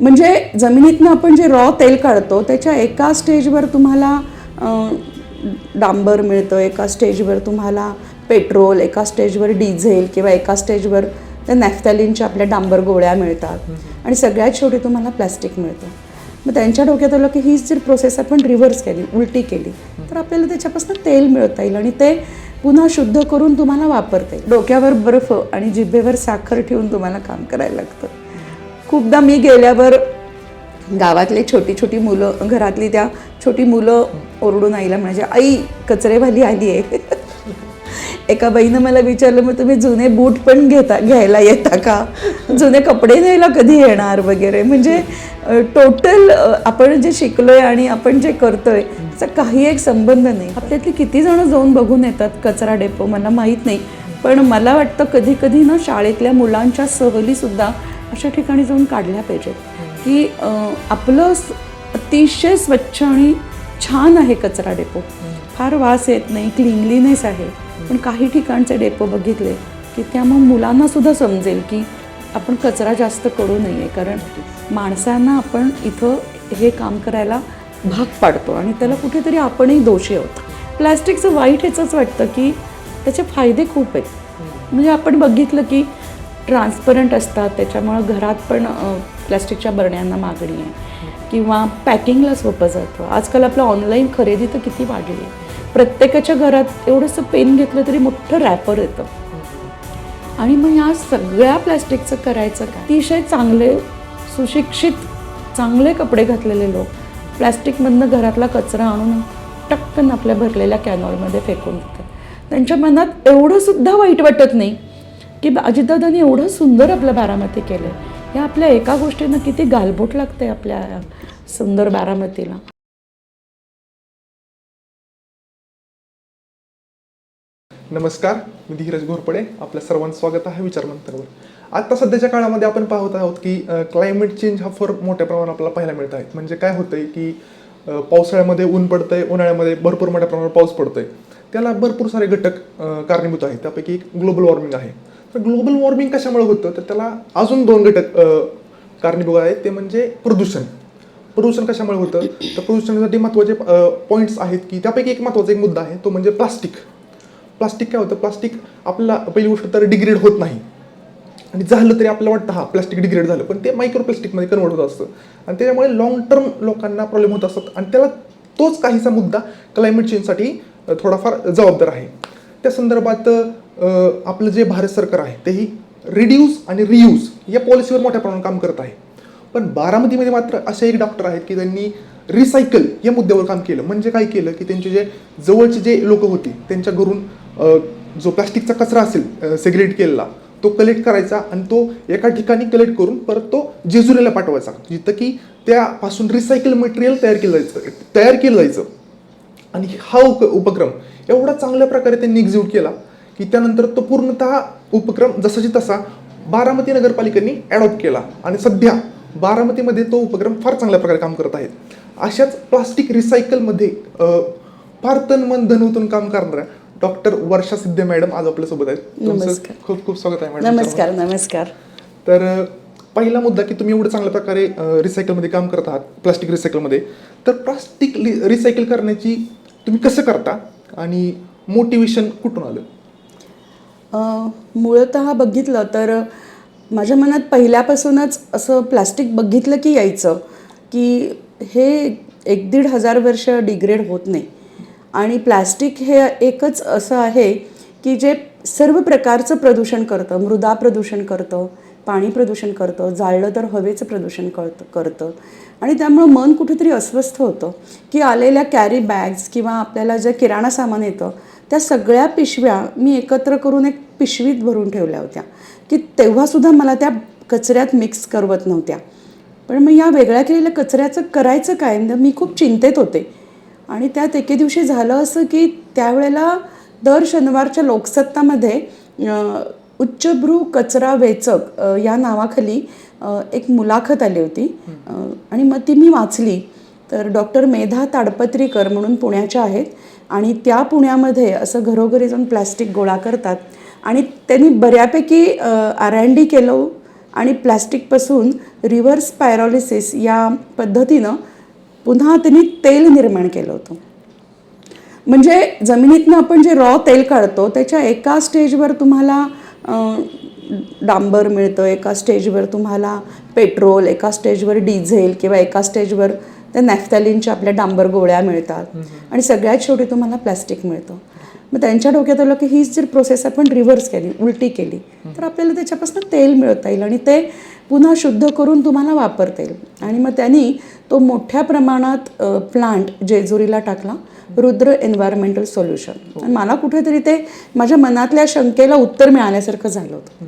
म्हणजे जमिनीतनं आपण जे रॉ तेल काढतो त्याच्या एका स्टेजवर तुम्हाला डांबर मिळतं एका स्टेजवर तुम्हाला पेट्रोल एका स्टेजवर डिझेल किंवा एका स्टेजवर त्या नॅफ्थॅलिनच्या आपल्या डांबर गोळ्या मिळतात. आणि सगळ्यात शेवटी तुम्हाला प्लॅस्टिक मिळतं. मग त्यांच्या डोक्यात आलं की हीच जर प्रोसेस आपण रिव्हर्स केली उलटी केली तर आपल्याला त्याच्यापासून तेल मिळता येईल आणि ते पुन्हा शुद्ध करून तुम्हाला वापरता येईल. डोक्यावर बर्फ आणि जिभेवर साखर ठेवून तुम्हाला काम करायला लागतं. खूपदा मी गेल्यावर गावातले छोटी छोटी मुलं घरातली त्या छोटी मुलं ओरडून आईला म्हणजे आई कचरेवाली आली आहे एका बाईनं मला विचारलं मग तुम्ही जुने बूट पण घेता घ्यायला येता का? जुने कपडे न्यायला कधी येणार वगैरे? म्हणजे टोटल आपण जे शिकलोय आणि आपण जे करतोय त्याचा काही एक संबंध नाही. आपल्यातली किती जण जाऊन बघून येतात कचरा डेपो मला माहीत नाही. पण मला वाटतं कधी कधी ना शाळेतल्या मुलांच्या सहलीसुद्धा अशा ठिकाणी जाऊन काढल्या पाहिजेत. की आपलं अतिशय स्वच्छ आणि छान आहे कचरा डेपो. फार वास येत नाही क्लिनलीनेस आहे. पण काही ठिकाणचे डेपो बघितले की त्या मग मुलांना सुद्धा समजेल की आपण कचरा जास्त करू नये. कारण माणसांना आपण इथं हे काम करायला भाग पाडतो आणि त्याला कुठेतरी आपणही दोषी आहोत. प्लॅस्टिकचं वाईट ह्याचंच वाटतं की त्याचे फायदे खूप आहेत. म्हणजे आपण बघितलं की ट्रान्सपरंट असतात त्याच्यामुळं घरात पण प्लॅस्टिकच्या बरण्यांना मागणी आहे. किंवा पॅकिंगला सोपं जातं आजकाल आपलं ऑनलाईन खरेदी तर किती वाढली. आहे प्रत्येकाच्या घरात एवढंसं पेन घेतलं तरी मोठं रॅपर येतं. आणि मग या सगळ्या प्लॅस्टिकचं करायचं काय? अतिशय चांगले सुशिक्षित चांगले कपडे घातलेले लोक प्लॅस्टिकमधनं घरातला कचरा आणून टक्कन आपल्या भरलेल्या कॅनॉलमध्ये फेकून देतात. त्यांच्या मनात एवढंसुद्धा वाईट वाटत नाही की अजितदादांनी एवढं सुंदर आपलं बारामती केलं या आपल्या एका गोष्टीनं किती गालबोट लागते आपल्या सुंदर बारामतीला. नमस्कार मी धीरज घोरपडे आपल्या सर्वांचं स्वागत आहे विचारमंतरवर आता सध्याच्या काळामध्ये आपण पाहत आहोत की क्लायमेट चेंज हा फार मोठ्या प्रमाणात आपल्याला पाहायला मिळत आहे. म्हणजे काय होतंय की पावसाळ्यामध्ये ऊन पडतंय उन्हाळ्यामध्ये भरपूर मोठ्या प्रमाणात पाऊस पडतोय. त्याला भरपूर सारे घटक कारणीभूत आहेत. त्यापैकी एक ग्लोबल वॉर्मिंग आहे. तर ग्लोबल वॉर्मिंग कशामुळे होतं? तर त्याला अजून दोन घटक कारणीभूत आहेत. ते म्हणजे प्रदूषण. प्रदूषण कशामुळे होतं? तर प्रदूषणासाठी महत्त्वाचे पॉईंट्स आहेत की त्यापैकी एक महत्त्वाचा एक मुद्दा आहे. तो म्हणजे प्लास्टिक. प्लास्टिक काय होतं? प्लास्टिक आपला पहिली गोष्ट तर डिग्रेड होत नाही. आणि झालं तरी आपल्याला वाटतं हा प्लास्टिक डिग्रेड झालं. पण ते मायक्रो प्लास्टिकमध्ये कन्वर्ट होत असतं. आणि त्याच्यामुळे लॉंग टर्म लोकांना प्रॉब्लेम होत असतात. आणि त्याला तोच काहीसा मुद्दा क्लायमेट चेंजसाठी थोडाफार जबाबदार आहे. त्या संदर्भात आपलं जे भारत सरकार आहे तेही रिड्यूस आणि रियूज या पॉलिसीवर मोठ्या प्रमाणात काम करत आहे. पण बारामतीमध्ये मात्र असे एक डॉक्टर आहेत की त्यांनी रिसायकल या मुद्द्यावर काम केलं. म्हणजे काय केलं की त्यांचे जे जवळचे जे लोक होते त्यांच्या घरून जो प्लास्टिकचा कचरा असेल सेग्रेट केलेला तो कलेक्ट करायचा आणि तो एका ठिकाणी कलेक्ट करून परत तो जेजुरीला पाठवायचा. जिथं की त्यापासून रिसायकल मटेरियल तयार केलं जायचं तयार केलं जायचं. आणि हा उप उपक्रम एवढा चांगल्या प्रकारे त्यांनी एक्झिक्यूट केला की त्यानंतर तो पूर्णतः उपक्रम जसाची तसा बारामती नगरपालिकेने ॲडॉप्ट केला. आणि सध्या बारामतीमध्ये तो उपक्रम फार चांगल्या प्रकारे काम करत आहेत. अशाच प्लास्टिक रिसायकलमध्ये फार तन मन धनवतून काम करणाऱ्या डॉक्टर वर्षा सिद्धे मॅडम आज आपल्यासोबत आहेत. तुमचं. खूप खूप स्वागत आहे मॅडम नमस्कार नमस्कार. तर पहिला मुद्दा की तुम्ही एवढं चांगल्या प्रकारे रिसायकलमध्ये काम करत आहात प्लास्टिक रिसायकलमध्ये तर प्लास्टिक रिसायकल करण्याची तुम्ही कसं करता? आणि मोटिवेशन कुठून आलं? मूळतः बघितलं तर माझ्या मनात पहिल्यापासूनच असं प्लास्टिक बघितलं की यायचं की हे एक दीड हजार वर्ष डिग्रेड होत नाही. आणि प्लास्टिक हे एकच असं आहे की जे सर्व प्रकारचं प्रदूषण करतं मृदा प्रदूषण करतं पाणी प्रदूषण करतं जाळलं तर हवेचं प्रदूषण करतं करतं. आणि त्यामुळं मन कुठेतरी अस्वस्थ होतं की आलेल्या कॅरी बॅग्स किंवा आपल्याला जे किराणा सामान येतं त्या सगळ्या पिशव्या मी एकत्र करून एक पिशवीत भरून ठेवल्या होत्या की तेव्हासुद्धा मला त्या कचऱ्यात मिक्स करवत नव्हत्या. पण मग या वेगळ्या केलेल्या कचऱ्याचं करायचं काय? म्हणजे मी खूप चिंतेत होते. आणि त्यात एके दिवशी झालं असं की त्यावेळेला दर शनिवारच्या लोकसत्तामध्ये उच्चभ्रू कचरा वेचक या नावाखाली एक मुलाखत आली होती. आणि मग ती मी वाचली. तर डॉक्टर मेधा ताडपत्रीकर म्हणून पुण्याच्या आहेत. आणि त्या पुण्यामध्ये असं घरोघरी जाऊन प्लॅस्टिक गोळा करतात. आणि त्यांनी बऱ्यापैकी आर अँड डी केलं आणि प्लॅस्टिकपासून रिव्हर्स पायरॉलिसिस या पद्धतीनं पुन्हा त्यांनी तेल निर्माण केलं होतं. म्हणजे जमिनीतनं आपण जे रॉ तेल काढतो त्याच्या एका स्टेजवर तुम्हाला डांबर मिळतं एका स्टेजवर तुम्हाला पेट्रोल एका स्टेजवर डिझेल किंवा एका स्टेजवर त्या नॅफ्थॅलिनच्या आपल्या डांबर गोळ्या मिळतात. आणि सगळ्यात शेवटी तुम्हाला प्लॅस्टिक मिळतं. मग त्यांच्या डोक्यात आलं की हीच जर प्रोसेस आपण रिव्हर्स केली उलटी केली तर आपल्याला त्याच्यापासून तेल मिळता येईल आणि ते पुन्हा शुद्ध करून तुम्हाला वापरता येईल. आणि मग त्यांनी तो मोठ्या प्रमाणात प्लांट जेजुरीला टाकला रुद्र एन्व्हायरमेंटल सोल्युशन आणि मला कुठेतरी ते माझ्या मनातल्या शंकेला उत्तर मिळाल्यासारखं झालं होतं.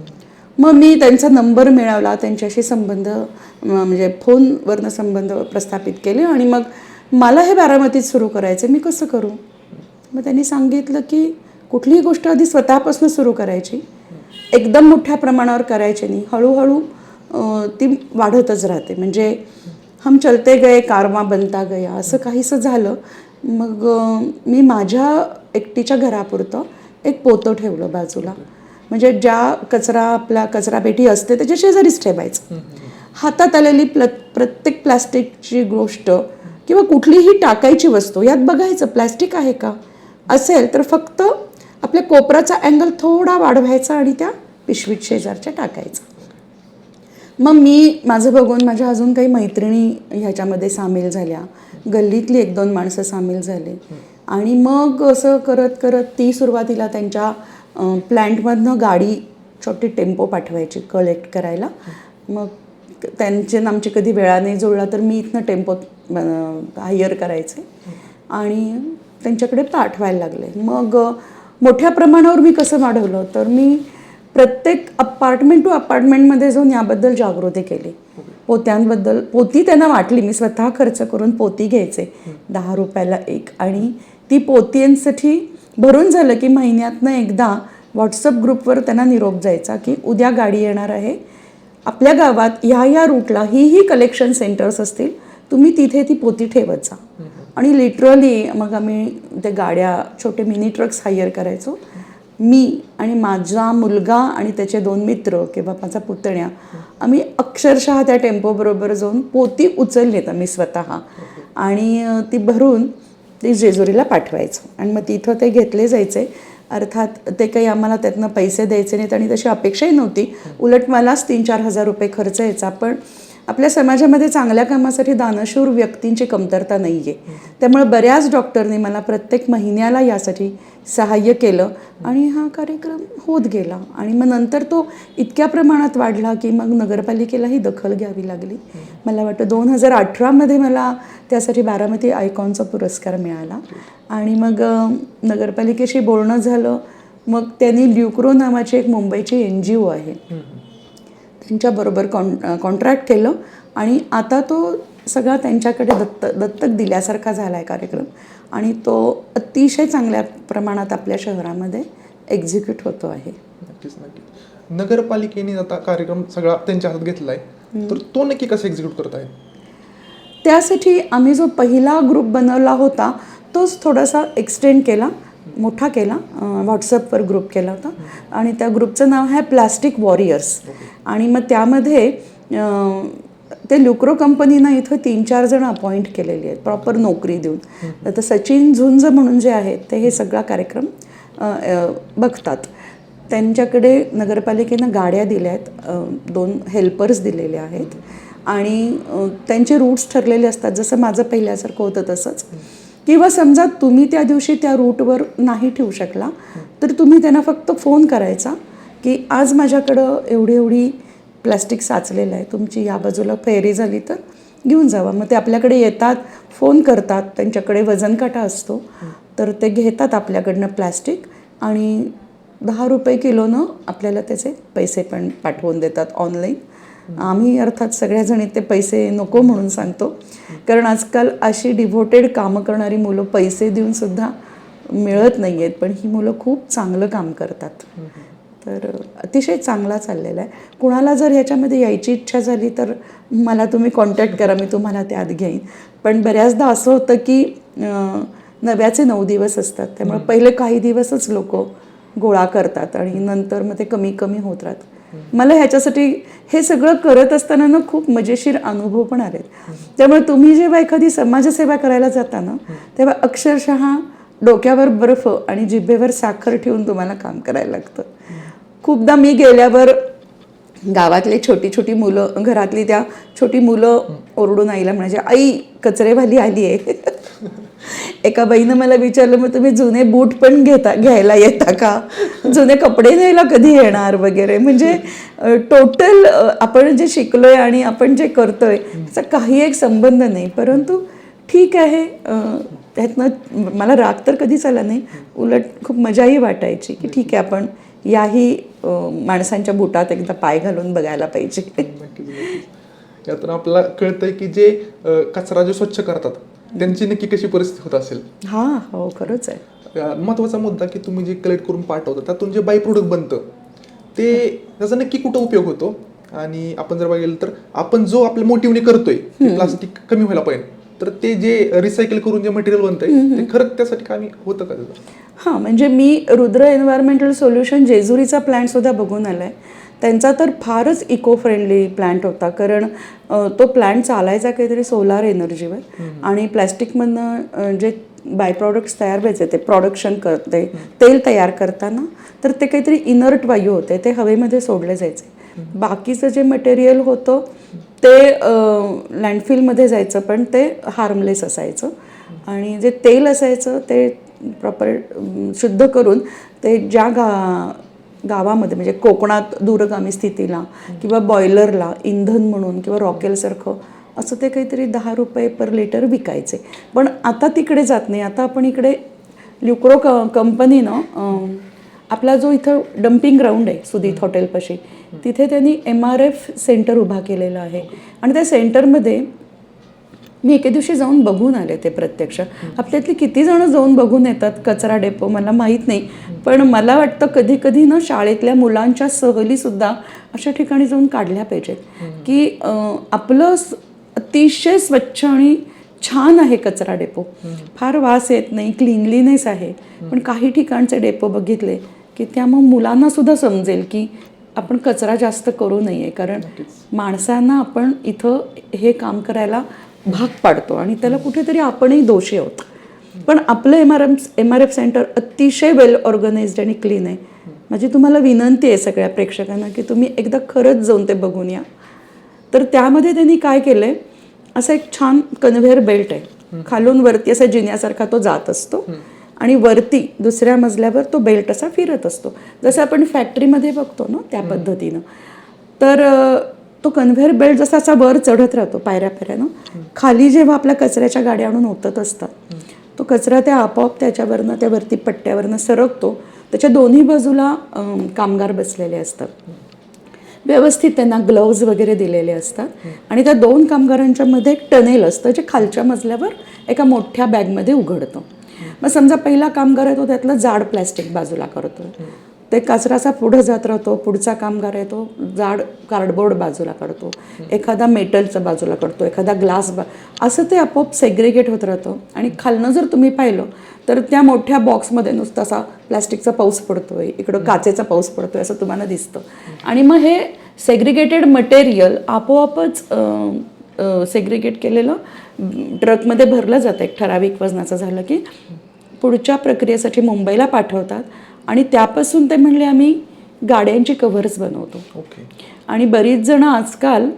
मग मी त्यांचा नंबर मिळवला त्यांच्याशी संबंध म्हणजे फोनवरनं संबंध प्रस्थापित केले आणि मग मला हे बारामतीत सुरू करायचं मी कसं करू? मग त्यांनी सांगितलं की कुठलीही गोष्ट आधी स्वतःपासून सुरू करायची. एकदम मोठ्या प्रमाणावर करायची नाही. हळूहळू ती वाढतच राहते. म्हणजे हम चलते गए कारवा बनता गया असं काहीसं झालं. मग मी माझ्या एकटीच्या घरापुरतं एक पोतं ठेवलं बाजूला. म्हणजे ज्या कचरा आपला कचरा पेटी असते त्याच्या शेजारीच ठेवायचं. हातात आलेली प्ल प्रत्येक प्लास्टिकची गोष्ट किंवा कुठलीही टाकायची वस्तू यात बघायचं प्लॅस्टिक आहे का? असेल तर फक्त आपल्या कोपराचा अँगल थोडा वाढवायचा आणि त्या पिशवीत शेजारच्या टाकायचा. मग मी माझं बघून माझ्या अजून काही मैत्रिणी ह्याच्यामध्ये सामील झाल्या. गल्लीतली एक दोन माणसं सामील झाले. आणि मग असं करत करत ती सुरुवातीला त्यांच्या प्लॅन्टमधनं गाडी छोटी टेम्पो पाठवायची कलेक्ट करायला. मग त्यांचे आमची कधी वेळा नाही जुळला तर मी इथनं टेम्पो हायर करायचे. आणि त्यांच्याकडे पाठवायला लागले. मग मोठ्या प्रमाणावर मी कसं वाढवलं तर मी प्रत्येक अपार्टमेंट टू अपार्टमेंटमध्ये जाऊन याबद्दल जागृती केली. पोत्यांबद्दल पोती त्यांना वाटली. मी स्वतः खर्च करून पोती घ्यायचे. दहा रुपयाला एक आणि ती पोतींसाठी भरून झालं की महिन्यातनं एकदा व्हॉट्सअप ग्रुपवर त्यांना निरोप जायचा की उद्या गाडी येणार आहे. आपल्या गावात ह्या ह्या रूटला ही ही कलेक्शन सेंटर्स असतील तुम्ही तिथे ती पोती ठेवत जा. आणि लिटरली मग आम्ही ते गाड्या छोटे मिनी ट्रक्स हायर करायचो. मी आणि माझा मुलगा आणि त्याचे दोन मित्र किंवा माझा पुतण्या आम्ही अक्षरशः त्या टेम्पोबरोबर जाऊन पोती उचललीत आम्ही स्वतः. आणि ती भरून ते जेजुरीला पाठवायचो. आणि मग तिथं ते घेतले जायचे. अर्थात ते काही आम्हाला त्यातनं पैसे द्यायचे नाहीत आणि तशी अपेक्षाही नव्हती. उलट मलाच तीन चार हजार रुपये खर्च यायचा. पण आपल्या समाजामध्ये चांगल्या कामासाठी दानशूर व्यक्तींची कमतरता नाही आहे त्यामुळे बऱ्याच डॉक्टरने मला प्रत्येक महिन्याला यासाठी सहाय्य केलं आणि हा कार्यक्रम होत गेला. आणि मग नंतर तो इतक्या प्रमाणात वाढला की मग नगरपालिकेलाही दखल घ्यावी लागली. मला वाटतं दोन हजार अठरामध्ये मला त्यासाठी बारामती आयकॉनचा पुरस्कार मिळाला. आणि मग नगरपालिकेशी बोलणं झालं. मग त्यांनी ल्युक्रो नावाची एक मुंबईची एन जी ओ आहे. त्यांच्याबरोबर कॉन कॉन्ट्रॅक्ट केलं आणि आता तो सगळा त्यांच्याकडे दत्त दत्तक दिल्यासारखा झाला आहे कार्यक्रम. आणि तो अतिशय चांगल्या प्रमाणात आपल्या शहरामध्ये एक्झिक्यूट होतो आहे. नक्कीच नक्कीच. नगरपालिकेने आता कार्यक्रम सगळा त्यांच्या हातात घेतला आहे तर तो नक्की कसं एक्झिक्यूट करत आहे? त्यासाठी आम्ही जो पहिला ग्रुप बनवला होता तोच थोडासा एक्सटेंड केला. मोठा केला व्हॉट्सअपवर ग्रुप केला होता. आणि त्या ग्रुपचं नाव आहे प्लास्टिक वॉरियर्स आणि मग त्यामध्ये ते लुक्रो कंपनीनं इथं तीन चार जण अपॉइंट केलेली आहेत प्रॉपर नोकरी देऊन. आता सचिन झुंज म्हणून जे आहेत ते हे सगळा कार्यक्रम बघतात. त्यांच्याकडे नगरपालिकेनं गाड्या दिल्या आहेत दोन हेल्पर्स दिलेले आहेत. आणि त्यांचे रूट्स ठरलेले असतात जसं माझं पहिल्यासारखं होतं तसंच. किंवा समजा तुम्ही त्या दिवशी त्या रूटवर नाही ठेवू शकला तर तुम्ही त्यांना फक्त फोन करायचा की आज माझ्याकडं एवढी एवढी प्लॅस्टिक साचलेलं आहे तुमची या बाजूला फेरी झाली तर घेऊन जावा. मग ते आपल्याकडे येतात फोन करतात त्यांच्याकडे वजनकाटा असतो तर ते घेतात आपल्याकडनं प्लॅस्टिक आणि दहा रुपये किलोनं आपल्याला त्याचे पैसे पण पाठवून देतात ऑनलाईन. आम्ही अर्थात सगळ्याजणी ते पैसे नको म्हणून सांगतो. कारण आजकाल अशी डिव्होटेड कामं करणारी मुलं पैसे देऊन सुद्धा मिळत नाही आहेत पण ही मुलं खूप चांगलं काम करतात. तर अतिशय चांगला चाललेला आहे. कुणाला जर ह्याच्यामध्ये यायची इच्छा झाली तर मला तुम्ही कॉन्टॅक्ट करा मी तुम्हाला त्यात घेईन. पण बऱ्याचदा असं होतं की नव्याचे नऊ दिवस असतात त्यामुळे पहिले काही दिवसच लोक गोळा करतात आणि नंतर मग ते कमी कमी होत राहतात. मला ह्याच्यासाठी हे सगळं करत असताना ना खूप मजेशीर अनुभव पण आले त्यामुळे तुम्ही जेव्हा एखादी समाजसेवा करायला जाता ना तेव्हा अक्षरशः डोक्यावर बर्फ आणि जिभेवर साखर ठेवून तुम्हाला काम करायला लागतं. खूपदा मी गेल्यावर गावातले छोटी छोटी मुलं घरातली त्या छोटी मुलं ओरडून आईला म्हणजे आई कचरेवाली आली आहे. एका बाईनं मला विचारलं मग तुम्ही जुने बूट पण घेता घ्यायला येता का? जुने कपडे न्यायला कधी येणार? वगैरे. म्हणजे टोटल आपण जे शिकलोय आणि आपण जे करतोय त्याचा काही एक संबंध नाही. परंतु ठीक आहे त्यातनं मला राग तर कधीच आला नाही. उलट खूप मजाही वाटायची की ठीक आहे आपण याही माणसांच्या बुटात एकदा पाय घालून बघायला पाहिजे. यातून आपल्याला कळतंय की जे कचरा जे स्वच्छ करतात त्यांची नक्की कशी परिस्थिती होत असेल? हा हो खरंच आहे. महत्त्वाचा मुद्दा की तुम्ही जे कलेक्ट करून पाठवता त्यातून जे बाय प्रोडक्ट बनतं ते त्याचा नक्की कुठं उपयोग होतो? आणि आपण जर बघितलं तर आपण जो आपल्या मोटिव्हने करतोय प्लास्टिक कमी व्हायला पाहिजे. तर ते जे रिसायकल करून जे मटेरियल बनतंय ते खरंच त्यासाठी कामी होतं का हां म्हणजे मी रुद्र एन्व्हायरमेंटल सोल्युशन जेजुरीचा प्लॅन्ट सुद्धा बघून आलाय. त्यांचा तर फारच इको फ्रेंडली प्लॅन्ट होता कारण तो प्लॅन्ट चालायचा काहीतरी सोलार एनर्जीवर आणि प्लॅस्टिकमधनं जे बाय प्रॉडक्ट्स तयार व्हायचे ते प्रोडक्शन करते तेल तयार करताना तर ते काहीतरी इनर्ट वायू होते ते हवेमध्ये सोडले जायचे. बाकीचं जे मटेरियल होतं ते लँडफिलमध्ये जायचं पण ते हार्मलेस असायचं. आणि जे तेल असायचं ते प्रॉपर शुद्ध करून ते ज्या गा गावामध्ये म्हणजे कोकणात दूरगामी स्थितीला किंवा बॉयलरला इंधन म्हणून किंवा रॉकेलसारखं असं ते काहीतरी दहा रुपये पर लिटर विकायचे. पण आता तिकडे जात नाही. आता आपण इकडे ल्युक्रो क कंपनीनं आपला जो इथं डम्पिंग ग्राउंड आहे सुदीत हॉटेलपाशी तिथे त्यांनी एम आर एफ सेंटर उभा केलेला आहे. आणि त्या सेंटरमध्ये मी एके दिवशी जाऊन बघून आले ते प्रत्यक्ष. आपल्यातली किती जण जाऊन बघून येतात कचरा डेपो मला माहीत नाही. पण मला वाटतं कधी कधी ना शाळेतल्या मुलांच्या सहलीसुद्धा अशा ठिकाणी जाऊन काढल्या पाहिजेत. की आपलं अतिशय स्वच्छ आणि छान आहे कचरा डेपो फार वास येत नाही क्लिनलीनेस आहे. पण काही ठिकाणचे डेपो बघितले की त्या मग मुलांना सुद्धा समजेल की आपण कचरा जास्त करू नये कारण माणसांना आपण इथं हे काम करायला भाग पाडतो आणि त्याला कुठेतरी आपणही दोषी आहोत. पण आपलं M R M M R F center अतिशय वेल ऑर्गनाइज्ड आणि क्लीन आहे. माझी तुम्हाला विनंती आहे सगळ्या प्रेक्षकांना की तुम्ही एकदा खरंच जाऊन ते बघून या. तर त्यामध्ये त्यांनी काय केलंय? असं एक छान कन्व्हेअर बेल्ट आहे. खालून वरती असा जिन्यासारखा तो जात असतो. आणि वरती दुसऱ्या मजल्यावर तो बेल्ट असा फिरत असतो. जसं आपण फॅक्टरीमध्ये बघतो ना त्या पद्धतीनं. तर तो कन्व्हेअर बेल्ट जसा असा वर चढत राहतो पायऱ्या पायऱ्यानं खाली जेव्हा आपल्या कचऱ्याच्या गाड्या आणून ओतत असतात तो कचरा त्या आपोआप त्याच्यावरनं त्या वरती पट्ट्यावरनं सरकतो. त्याच्या दोन्ही बाजूला कामगार बसलेले असतात. व्यवस्थित त्यांना ग्लव्ज वगैरे दिलेले असतात. आणि त्या दोन कामगारांच्या मध्ये एक टनेल असतं जे खालच्या मजल्यावर एका मोठ्या बॅगमध्ये उघडतं. मग समजा पहिला कामगार आहे तो त्यातलं जाड प्लॅस्टिक बाजूला करतो. ते कचराचा पुढं जात राहतो पुढचा कामगार आहे तो जाड कार्डबोर्ड बाजूला काढतो एखादा मेटलचा बाजूला काढतो एखादा ग्लास बा असं ते आपोआप सेग्रिगेट होत राहतं. आणि खालनं जर तुम्ही पाहिलं तर त्या मोठ्या बॉक्समध्ये नुसता असा प्लॅस्टिकचा पाऊस पडतोय इकडं काचेचा पाऊस पडतोय असं तुम्हाला दिसतं. आणि मग हे सेग्रिगेटेड मटेरियल आपोआपच सेग्रिगेट केलेलं ट्रकमध्ये भरलं जातं. एक ठराविक वजनाचं झालं की पुढच्या प्रक्रियेसाठी मुंबईला पाठवतात आणि त्यापासून ते म्हणले आम्ही गाड्यांची कव्हर्स बनवतो. आणि बरीच जण आजकाल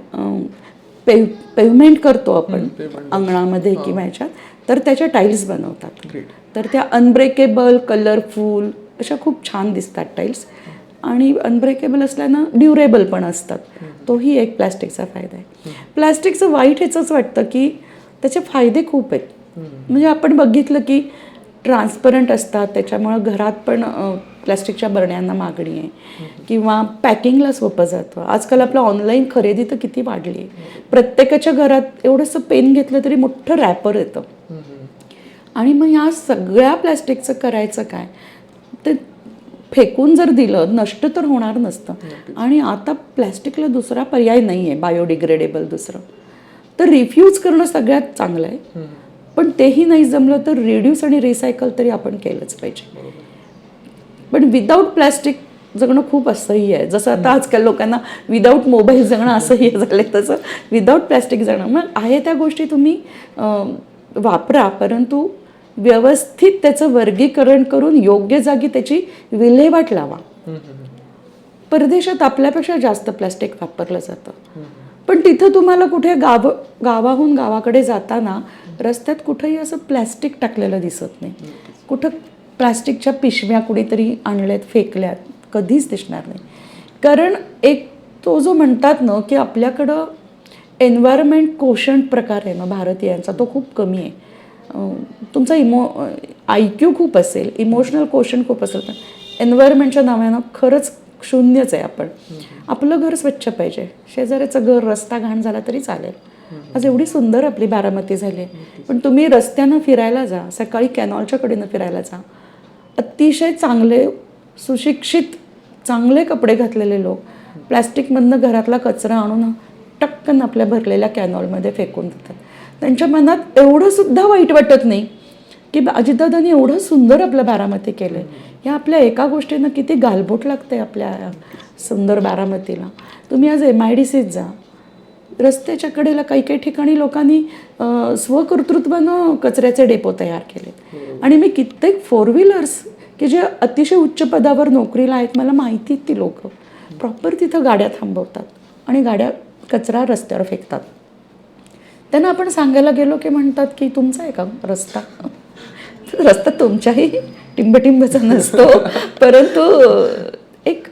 पेव पेव्हमेंट करतो आपण अंगणामध्ये किंवा ह्याच्यात. तर त्याच्या टाईल्स बनवतात. तर त्या अनब्रेकेबल कलरफुल अशा खूप छान दिसतात टाईल्स आणि अनब्रेकेबल असल्यानं ड्युरेबल पण असतात. तोही एक प्लॅस्टिकचा फायदा आहे. प्लॅस्टिकचं वाईट ह्याचंच वाटतं की त्याचे फायदे खूप आहेत. म्हणजे आपण बघितलं की ट्रान्सपरंट असतात त्याच्यामुळं घरात पण प्लॅस्टिकच्या बरण्यांना मागणी आहे. किंवा पॅकिंगला सोपं जातं. आजकाल आपलं ऑनलाईन खरेदी तर किती वाढली आहे. प्रत्येकाच्या घरात एवढंसं पेन घेतलं तरी मोठं रॅपर येतं. आणि मग या सगळ्या प्लॅस्टिकचं करायचं काय? ते फेकून जर दिलं नष्ट तर होणार नसतं. आणि आता प्लॅस्टिकला दुसरा पर्याय नाही आहे बायोडिग्रेडेबल दुसरं. तर रिफ्यूज करणं सगळ्यात चांगलं आहे. पण तेही नाही जमलं तर रिड्यूस आणि रिसायकल तरी आपण केलंच पाहिजे. पण विदाऊट प्लॅस्टिक जगणं खूप असह्य आहे. जसं आता आजकाल लोकांना विदाऊट मोबाईल जगणं असह्य झालं तसं. विदाऊट प्लॅस्टिक जगणं. मग आहे त्या गोष्टी तुम्ही वापरा. परंतु व्यवस्थित त्याचं वर्गीकरण करून योग्य जागी त्याची विल्हेवाट लावा. परदेशात आपल्यापेक्षा जास्त प्लॅस्टिक वापरलं जातं. पण तिथं तुम्हाला कुठे गाव गावाहून गावाकडे जाताना रस्त्यात कुठेही असं प्लॅस्टिक टाकलेलं दिसत नाही. कुठं प्लॅस्टिकच्या पिशव्या कुणीतरी आणल्यात फेकल्यात कधीच दिसणार नाही. कारण एक तो जो म्हणतात ना की आपल्याकडं एन्व्हायरमेंट कोशंट प्रकार आहे ना भारतीयांचा तो खूप कमी आहे. तुमचा इमो आय क्यू खूप असेल इमोशनल कोशन खूप असेल पण एन्व्हायरमेंटच्या नावानं खरंच शून्यच आहे आपण. आपलं घर स्वच्छ पाहिजे. शेजाऱ्याचं घर रस्ता घाण झाला तरी चालेल. आज एवढी सुंदर आपली बारामती झाली. पण तुम्ही रस्त्यानं फिरायला जा सकाळी कॅनॉलच्या कडेनं फिरायला जा. अतिशय चांगले सुशिक्षित चांगले कपडे घातलेले लोक प्लॅस्टिकमधनं घरातला कचरा आणून टक्कन आपल्या भरलेल्या कॅनॉलमध्ये फेकून देतात. त्यांच्या मनात एवढंसुद्धा वाईट वाटत नाही की अजितदादांनी एवढं सुंदर आपलं बारामती केलं आहे या आपल्या एका गोष्टीनं किती गालबोट लागते आपल्या सुंदर बारामतीला. तुम्ही आज एम आय डी सीत जा. रस्त्याच्या कडेला काही काही ठिकाणी लोकांनी स्वकर्तृत्वानं कचऱ्याचे डेपो तयार केले. आणि मी कित्येक फोर व्हीलर्स की जे अतिशय उच्च पदावर नोकरीला आहेत मला माहिती आहेत ती लोक. प्रॉपर तिथं गाड्या थांबवतात आणि गाड्या कचरा रस्त्यावर फेकतात. त्यांना आपण सांगायला गेलो की म्हणतात की तुमचा आहे का रस्ता? रस्ता तुमच्याही टिंबटिंबचा नसतो. परंतु एक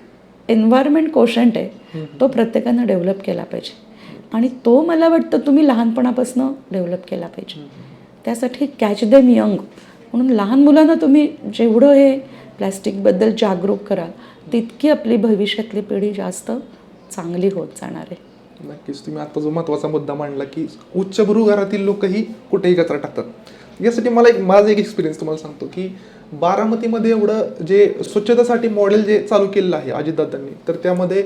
एन्व्हायरमेंट कोशंट आहे. तो प्रत्येकानं डेव्हलप केला पाहिजे. आणि तो मला वाटतं तुम्ही लहानपणापासून डेव्हलप केला पाहिजे. त्यासाठी कॅच देम यंग म्हणून लहान मुलांना तुम्ही जेवढं हे प्लॅस्टिकबद्दल जागरूक कराल तितकी आपली भविष्यातली पिढी जास्त चांगली होत जाणार आहे. नक्कीच. तुम्ही आता जो महत्त्वाचा मुद्दा मांडला की उच्चभ्रू घरातील लोकही कुठेही कचरा टाकतात. यासाठी मला एक माझा एक एक्सपिरियन्स तुम्हाला सांगतो की बारामतीमध्ये एवढं जे स्वच्छतेसाठी मॉडेल जे चालू केलेलं आहे अजितदादांनी तर त्यामध्ये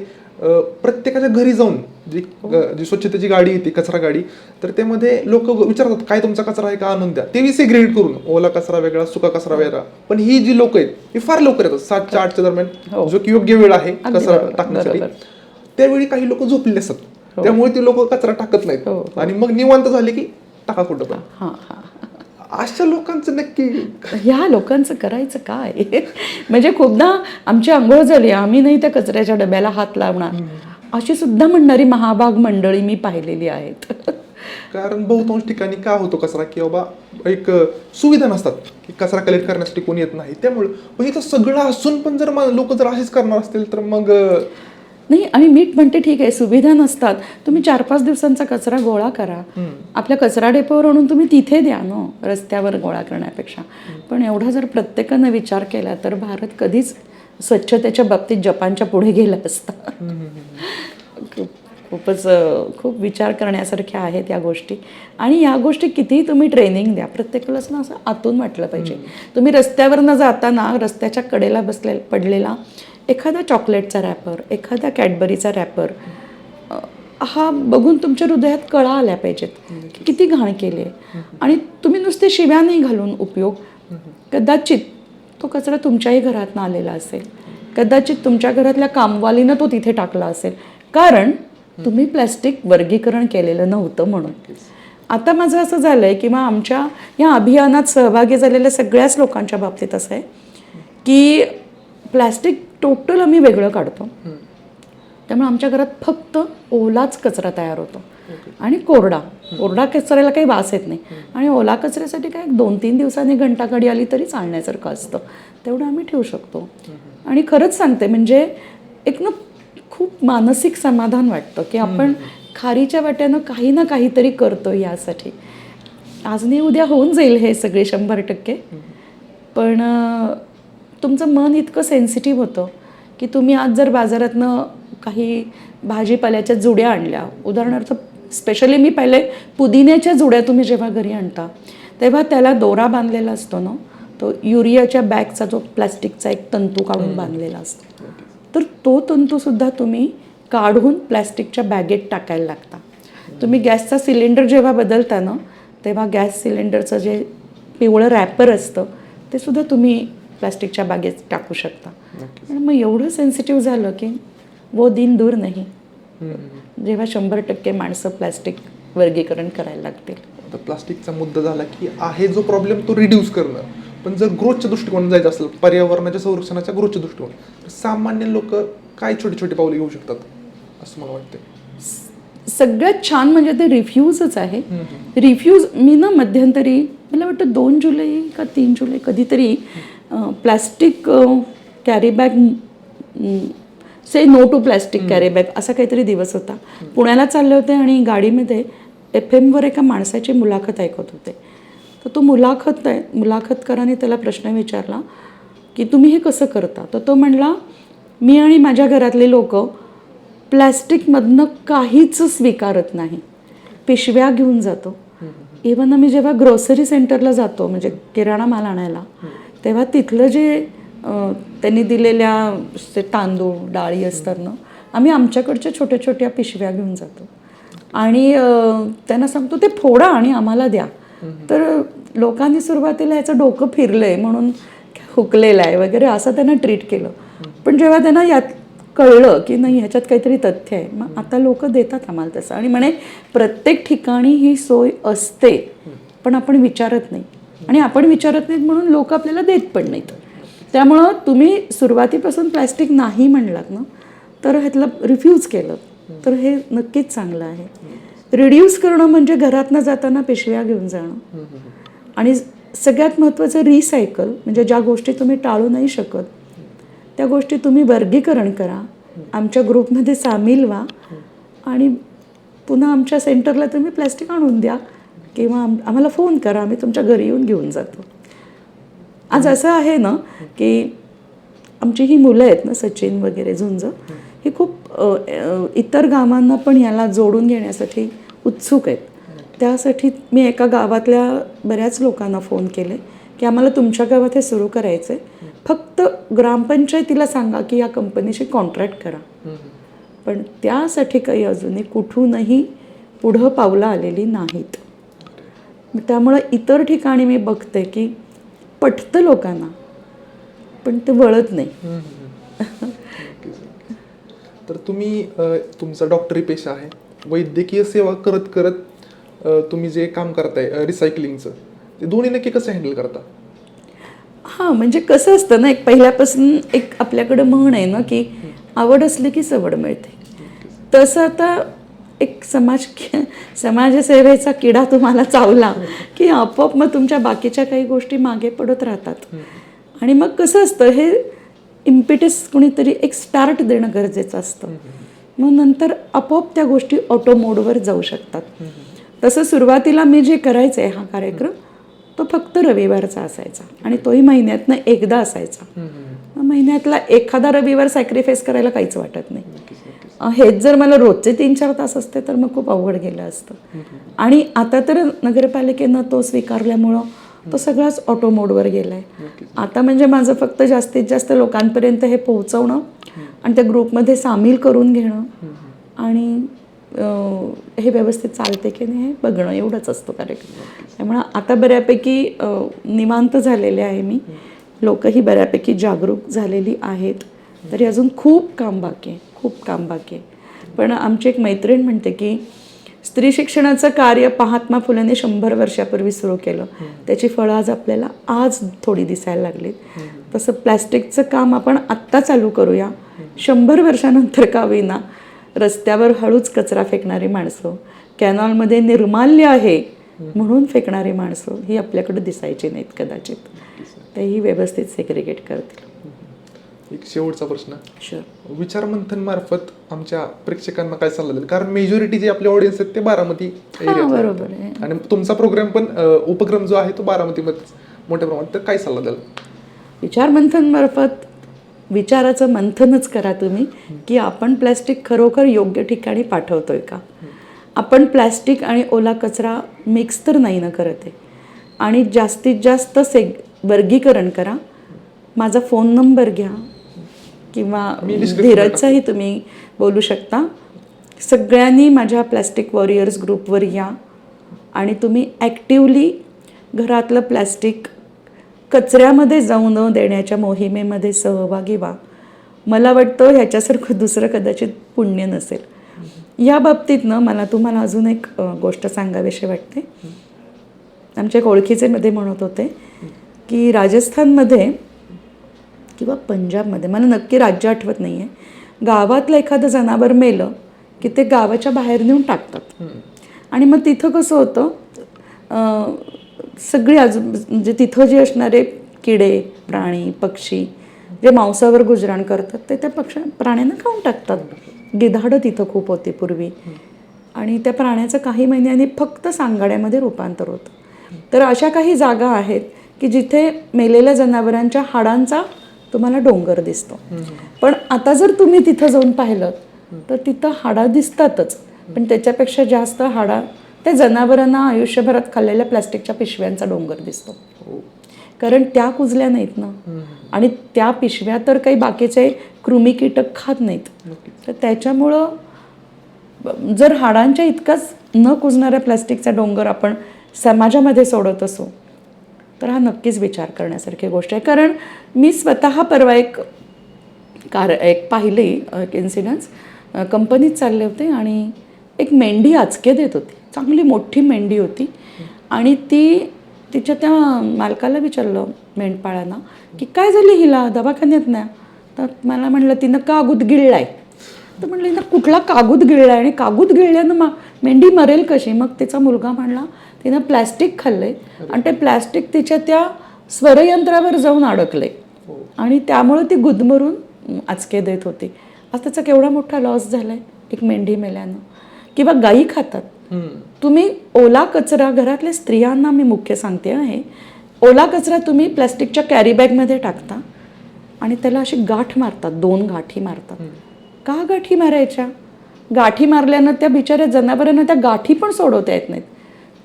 प्रत्येकाच्या घरी जाऊन जी अं, जी स्वच्छतेची गाडी येते कचरा गाडी तर त्यामध्ये लोक विचारतात काय तुमचा कचरा आहे? का आणून द्या? ते सेग्रेड करून ओला कचरा वेगळा सुका कचरा वेगळा. पण ही जी लोक आहेत ही फार लवकर येतात सातच्या आठच्या दरम्यान जो की योग्य वेळ आहे कचरा टाकण्यासाठी. त्यावेळी काही लोक झोपलेले असतात. त्यामुळे ते लोक कचरा टाकत नाहीत. हो, आणि मग निवांत झाले की टाका कुठं पण. हां हां. अशा लोकांचं नक्की ह्या लोकांचं करायचं काय? म्हणजे खूपदा आमची आंघोळ झाली आम्ही नाही त्या कचऱ्याच्या डब्याला हात लावणार. अशी सुद्धा म्हणणारी महाभाग मंडळी मी पाहिलेली आहेत. कारण बहुतांश ठिकाणी काय होतो कचरा की बाबा एक सुविधा नसतात की कचरा कलेक्ट करण्यासाठी कोणी येत नाही. त्यामुळे इथं सगळं असून पण जर लोक जर असेच करणार असतील तर मग नाही आणि मी म्हणते ठीक आहे सुविधा नसतात. तुम्ही चार पाच दिवसांचा कचरा गोळा करा. आपल्या कचरा डेपोवर आणून तुम्ही तिथे द्या ना रस्त्यावर गोळा करण्यापेक्षा. पण एवढा जर प्रत्येकानं विचार केला तर भारत कधीच स्वच्छतेच्या बाबतीत जपानच्या पुढे गेला असता. खूप खूपच खूप विचार करण्यासारख्या आहेत या गोष्टी. आणि या गोष्टी कितीही तुम्ही ट्रेनिंग द्या प्रत्येकाला असं असं आतून वाटलं पाहिजे. तुम्ही रस्त्यावरनं जाताना रस्त्याच्या कडेला बसले पडलेला एखादा चॉकलेटचा रॅपर एखादा कॅडबरीचा रॅपर हा बघून तुमच्या हृदयात कळा आल्या पाहिजेत. की किती घाण केली. आहे आणि तुम्ही नुसते शिव्या नाही घालून उपयोग. कदाचित तो कचरा तुमच्याही घरातनं आलेला असेल. कदाचित तुमच्या घरातल्या कामवालीनं तो तिथे टाकला असेल. कारण तुम्ही प्लॅस्टिक वर्गीकरण केलेलं नव्हतं म्हणून. आता माझं असं झालं आहे किंवा आमच्या या अभियानात सहभागी झालेल्या सगळ्याच लोकांच्या बाबतीत असं आहे की प्लॅस्टिक टोटल आम्ही वेगळं काढतो. त्यामुळे आमच्या घरात फक्त ओलाच कचरा तयार होतो. आणि कोरडा. कोरडा कचऱ्याला काही वास येत नाही. आणि ओला कचऱ्यासाठी काय एक दोन तीन दिवसांनी घंटागाडी आली तरी चालण्यासारखं असतं. तेवढं आम्ही ठेवू शकतो. आणि खरंच सांगते म्हणजे एक ना खूप मानसिक समाधान वाटतं की आपण खारीच्या वाट्यानं काही ना काहीतरी करतो यासाठी. आज नाही उद्या होऊन जाईल हे सगळे शंभर टक्के. पण तुमचं मन इतकं सेन्सिटिव्ह होतं की तुम्ही आज जर बाजारातनं काही भाजीपाल्याच्या जुड्या आणल्या. उदाहरणार्थ स्पेशली मी पाहिले पुदिन्याच्या जुड्या तुम्ही जेव्हा घरी आणता तेव्हा त्याला दोरा बांधलेला असतो ना तो युरियाच्या बॅगचा जो प्लॅस्टिकचा एक तंतू काढून बांधलेला असतो. तर तो तंतूसुद्धा तुम्ही काढून प्लॅस्टिकच्या बॅगेत टाकायला लागता. तुम्ही गॅसचा सिलेंडर जेव्हा बदलता ना तेव्हा गॅस सिलेंडरचं जे पिवळं रॅपर असतं ते सुद्धा तुम्ही प्लास्टिकच्या बागेत टाकू शकता. आणि मग एवढं सेन्सिटिव्ह झालं की वो दिन दूर नाही. जेव्हा शंभर टक्के माणसं प्लास्टिक वर्गीकरण करायला लागतील. आता प्लास्टिकचा मुद्दा झाला की आहे जो प्रॉब्लेम तो रिड्यूस करणं. पण जर ग्रोथच्या दृष्टिकोनात जायचं असेल पर्यावरणाच्या संरक्षणाच्या ग्रोथच्या दृष्टिकोन तर सामान्य लोक काय छोटी छोटी पावले घेऊ शकतात असं मला वाटतं सगळ्यात छान म्हणजे ते रिफ्यूजच आहे. रिफ्यूज मी ना मध्यंतरी मला वाटतं दोन जुलै का तीन जुलै कधीतरी plastic carry bag say no to plastic carry bag असा काहीतरी दिवस होता. पुण्याला चालले होते आणि गाडीमध्ये एफ एमवर एका माणसाची मुलाखत ऐकत होते. तर तो मुलाखत आहे मुलाखतकाराने त्याला प्रश्न विचारला की तुम्ही हे कसं करता? तर तो म्हणला मी आणि माझ्या घरातले लोक प्लॅस्टिकमधनं काहीच स्वीकारत नाही. पिशव्या घेऊन जातो. इवन आम्ही जेव्हा ग्रोसरी सेंटरला जातो म्हणजे किराणा माल आणायला तेव्हा तिथलं जे त्यांनी दिलेल्या ते तांदूळ डाळी असतात ना आम्ही आमच्याकडच्या छोट्या छोट्या पिशव्या घेऊन जातो. आणि त्यांना सांगतो ते फोडा आणि आम्हाला द्या. तर लोकांनी सुरुवातीला याचं डोकं फिरलंय म्हणून हुकलेलं आहे वगैरे असं त्यांना ट्रीट केलं. पण जेव्हा त्यांना यात कळलं की नाही ह्याच्यात काहीतरी तथ्य आहे मग आता लोक देतात आम्हाला तसं. आणि म्हणे प्रत्येक ठिकाणी ही सोय असते पण आपण विचारत नाही. आणि आपण विचारत नाहीत म्हणून लोक आपल्याला देत पण नाहीत. त्यामुळं तुम्ही सुरुवातीपासून प्लॅस्टिक नाही म्हणलात ना तर ह्यातलं रिफ्यूज केलं तर हे नक्कीच चांगलं आहे. रिड्यूस करणं म्हणजे घरातनं जाताना पिशव्या घेऊन जाणं. आणि सगळ्यात महत्त्वाचं रिसायकल म्हणजे ज्या गोष्टी तुम्ही टाळू नाही शकत त्या गोष्टी तुम्ही वर्गीकरण करा. आमच्या ग्रुपमध्ये सामील व्हा. आणि पुन्हा आमच्या सेंटरला तुम्ही प्लॅस्टिक आणून द्या. किंवा आम- आम्हाला फोन करा आम्ही तुमच्या घरी येऊन घेऊन जातो. आज असं आहे ना की आमची ही मुलं आहेत ना सचिन वगैरे झुंज ही खूप इतर गावांना पण याला जोडून घेण्यासाठी उत्सुक आहेत. त्यासाठी मी एका गावातल्या बऱ्याच लोकांना फोन केले की आम्हाला तुमच्या गावात हे सुरू करायचं आहे फक्त ग्रामपंचायतीला सांगा की या कंपनीशी कॉन्ट्रॅक्ट करा. पण त्यासाठी काही अजूनही कुठूनही पुढं पावलं आलेली नाहीत. त्यामुळं इतर ठिकाणी मी बघते की पटतं लोकांना पण ते वळत नाही. तर तुम्ही तुमचा डॉक्टरी पेशा आहे. वैद्यकीय सेवा करत करत तुम्ही जे काम करताय रिसायकलिंगचं ते दोन्ही नक्की कसं हँडल करता? हां म्हणजे कसं असतं ना एक पहिल्यापासून एक आपल्याकडं म्हण आहे ना की आवड असली की सवड मिळते. तसं आता एक समाज समाजसेवेचा किडा तुम्हाला चावला की आपोआप मग तुमच्या बाकीच्या काही गोष्टी मागे पडत राहतात. आणि मग कसं असतं हे इम्पिटस कुणीतरी एक स्टार्ट देणं गरजेचं असतं. मग नंतर आपोआप त्या गोष्टी ऑटो मोडवर जाऊ शकतात. तसं सुरुवातीला मी जे करायचं हा कार्यक्रम तो फक्त रविवारचा असायचा आणि तोही महिन्यातनं एकदा असायचा. महिन्यातला एखादा रविवार सॅक्रिफाईस करायला काहीच वाटत नाही. हेच जर मला रोजचे तीन चार तास असते तर मग खूप अवघड गेलं असतं. आणि आता तर नगरपालिकेनं तो स्वीकारल्यामुळं तो सगळाच ऑटो मोडवर गेलाय. आता म्हणजे माझं फक्त जास्तीत जास्त लोकांपर्यंत हे पोहोचवणं आणि त्या ग्रुपमध्ये सामील करून घेणं आणि हे व्यवस्थित चालते की नाही हे बघणं एवढंच असतो कार्यक्रम. त्यामुळं आता बऱ्यापैकी निवांत झालेले आहे मी. लोकही बऱ्यापैकी जागरूक झालेली आहेत. तरी अजून खूप काम बाकी आहे. खूप काम बाकी आहे. पण आमची एक मैत्रीण म्हणते की स्त्री शिक्षणाचं कार्य महात्मा फुलेने शंभर वर्षापूर्वी सुरू केलं. त्याची फळं आज आपल्याला आज थोडी दिसायला लागलीत. तसं प्लॅस्टिकचं काम आपण आत्ता चालू करूया. शंभर वर्षानंतर का होईना रस्त्यावर हळूच कचरा फेकणारी माणसं कॅनॉलमध्ये निर्माल्य आहे म्हणून फेकणारी माणसं ही आपल्याकडे दिसायची नाहीत कदाचित. तर ही व्यवस्थित सेग्रिगेट करतील. एक शेवटचा प्रश्न. शुअर विचार मंथन मार्फत आमच्या प्रेक्षकांना काय सल्ला देईल? कारण मेजॉरिटी जे आपले ऑडियन्स आहेत ते बारामती. बरोबर आहे. आणि तुमचा प्रोग्राम पण उपक्रम जो आहे तो बारामतीमध्येच मोठ्या प्रमाणात. तर काय सल्ला द्याल? विचार मंथनमार्फत विचाराचं मंथनच करा तुम्ही की आपण प्लॅस्टिक खरोखर योग्य ठिकाणी पाठवतोय का? आपण प्लॅस्टिक आणि ओला कचरा मिक्स तर नाही ना करत आहे. आणि जास्तीत जास्त सेग वर्गीकरण करा. माझा फोन नंबर घ्या. किंवा धीरजचाही तुम्ही बोलू शकता. सगळ्यांनी माझ्या प्लॅस्टिक वॉरियर्स ग्रुपवर या आणि तुम्ही ॲक्टिवली घरातलं प्लॅस्टिक कचऱ्यामध्ये जाऊ न देण्याच्या मोहिमेमध्ये सहभागी व्हा. मला वाटतं ह्याच्यासारखं दुसरं कदाचित पुण्य नसेल. या बाबतीतनं मला तुम्हाला अजून एक गोष्ट सांगावीशी वाटते. आमच्या ओळखीचे मध्ये म्हणत होते की राजस्थानमध्ये किंवा पंजाबमध्ये. मला नक्की राज्य आठवत नाही आहे गावातलं एखादं जनावर मेलं की ते गावाच्या बाहेर नेऊन टाकतात. आणि मग तिथं कसं होतं सगळी आजू म्हणजे तिथं जे असणारे किडे प्राणी पक्षी जे मांसावर गुजराण करतात ते त्या पक्ष प्राण्यांना खाऊन टाकतात. गिधाडं तिथं खूप होती पूर्वी. आणि त्या प्राण्याचं काही महिन्यांनी फक्त सांगाड्यामध्ये रूपांतर होतं. तर अशा काही जागा आहेत की जिथे मेलेल्या जनावरांच्या हाडांचा तुम्हाला डोंगर दिसतो. पण आता जर तुम्ही तिथं जाऊन पाहिलं तर तिथं हाडा दिसतातच. पण त्याच्यापेक्षा जास्त हाडा त्या जनावरांना आयुष्यभरात खाल्लेल्या प्लास्टिकच्या पिशव्यांचा डोंगर दिसतो. कारण त्या कुजल्या नाहीत ना. आणि त्या पिशव्या तर काही बाकीचे कृमी कीटक खात नाहीत. तर त्याच्यामुळं जर हाडांच्या इतकाच न कुजणाऱ्या प्लास्टिकचा डोंगर आपण समाजामध्ये सोडत असू तर हा नक्कीच विचार करण्यासारखी गोष्ट आहे. कारण मी स्वतः परवा एक कार एक पाहिली एक इन्सिडन्स कंपनीत चालले होते आणि एक मेंढी आचके देत होती. चांगली मोठी मेंढी होती. आणि ती तिच्या त्या मालकाला विचारलं मेंढपाळांना की काय झालं हिला? दवाखान्यात ना तर मला म्हणलं तिनं कागूद गिळलाय. तर म्हणलं हिनं कुठला कागूद गिळलाय? आणि कागूद गिळल्यानं मा मेंढी मरेल कशी? मग तिचा मुलगा म्हणला तिनं प्लॅस्टिक खाल्लंय. आणि ते प्लॅस्टिक तिच्या त्या स्वरयंत्रावर जाऊन अडकले आणि त्यामुळे ती गुदमरून आचके देत होती. आज त्याचा केवढा मोठा लॉस झालाय एक मेंढी मेल्यानं. किंवा गायी खातात. तुम्ही ओला कचरा घरातल्या स्त्रियांना मी मुख्य सांगते आहे ओला कचरा तुम्ही प्लॅस्टिकच्या कॅरी बॅगमध्ये टाकता आणि त्याला अशी गाठ मारतात दोन गाठी मारतात. का गाठी मारायच्या? गाठी मारल्यानं त्या बिचाऱ्या जनावरांना त्या गाठी पण सोडवता येत नाहीत.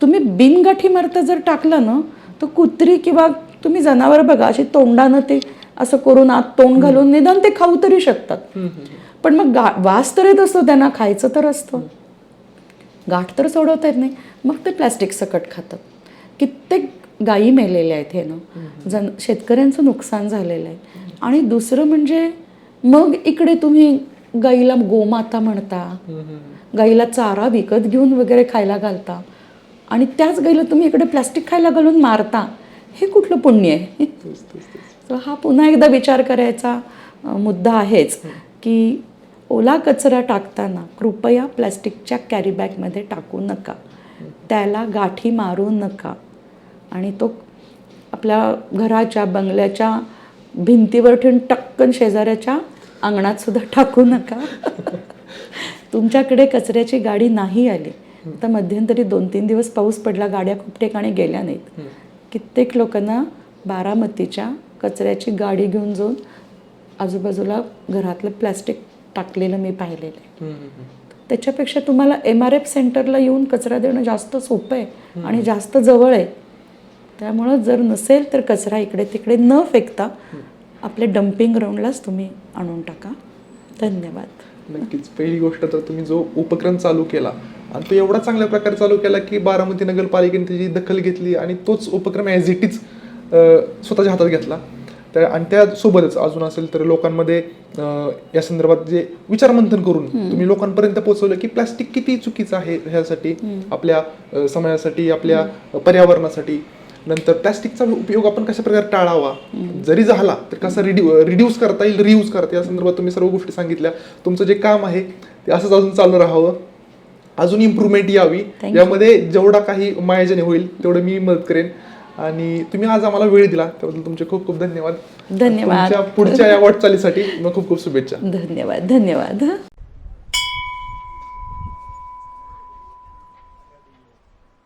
तुम्ही बिन गाठी मारता जर टाकलं ना तर कुत्री किंवा तुम्ही जनावर बघा अशी तोंडानं ते असं करून आत तोंड घालून निदान ते खाऊ तरी शकतात. पण मग गा वास तर येत असतो त्यांना खायचं तर असतं. गाठ तर सोडवता येत नाही. मग ते प्लॅस्टिक सकट खातात. कित्येक गायी मेलेल्या आहेत हे ना. जन शेतकऱ्यांचं नुकसान झालेलं आहे. आणि दुसरं म्हणजे मग इकडे तुम्ही गाईला गोमाता म्हणता गाईला चारा विकत घेऊन वगैरे खायला घालता आणि त्याच गाईला तुम्ही इकडे प्लॅस्टिक खायला घालून मारता. हे कुठलं पुण्य आहे? तर हा पुन्हा एकदा विचार करायचा मुद्दा आहेच की ओला कचरा टाकताना कृपया प्लॅस्टिकच्या कॅरी बॅगमध्ये टाकू नका. त्याला गाठी मारू नका. आणि तो आपल्या घराच्या बंगल्याच्या भिंतीवर ठेवून टक्कन शेजाऱ्याच्या अंगणात सुद्धा टाकू नका. तुमच्याकडे कचऱ्याची गाडी नाही आली. तर मध्यंतरी दोन तीन दिवस पाऊस पडला गाड्या खूप ठिकाणी गेल्या नाहीत. कित्येक लोकांना बारामतीच्या कचऱ्याची गाडी घेऊन जाऊन आजूबाजूला घरातलं प्लॅस्टिक टाकलेलं मी पाहिलेलं आहे. त्याच्यापेक्षा तुम्हाला एम आर एफ सेंटरला येऊन कचरा देणं जास्त सोपं आहे आणि जास्त जवळ आहे. त्यामुळं जर नसेल तर कचरा इकडे तिकडे न फेकता आपल्या डम्पिंग ग्राउंडलाच तुम्ही आणून टाका. धन्यवाद. नक्कीच. पहिली गोष्ट तर तुम्ही जो उपक्रम चालू केला आणि तो एवढा चांगल्या प्रकारे चालू केला की बारामती नगरपालिकेने त्याची दखल घेतली आणि तोच उपक्रम ॲज इट इज स्वतःच्या हातात घेतला. तर आणि त्यासोबतच अजून असेल तर लोकांमध्ये या संदर्भात जे विचारमंथन करून तुम्ही लोकांपर्यंत पोहोचवलं की प्लास्टिक किती चुकीचं आहे ह्यासाठी आपल्या समाजासाठी आपल्या पर्यावरणासाठी. नंतर प्लास्टिकचा उपयोग आपण कशा प्रकारे टाळावा? जरी झाला तर कसा रिड्यू रिड्यूस करता येईल रियूज करता या संदर्भात तुम्ही सर्व गोष्टी सांगितल्या. तुमचं जे काम आहे ते असंच अजून चालू राहावं. अजून इम्प्रूव्हमेंट यावी. यामध्ये जेवढा काही मायाजने होईल तेवढं मी मदत करेन. आणि तुम्ही आज आम्हाला वेळ दिला त्याबद्दल तुमचे खूप खूप धन्यवाद. धन्यवाद. पुढच्या या वाटचालीसाठी मग खूप खूप शुभेच्छा. धन्यवाद धन्यवाद.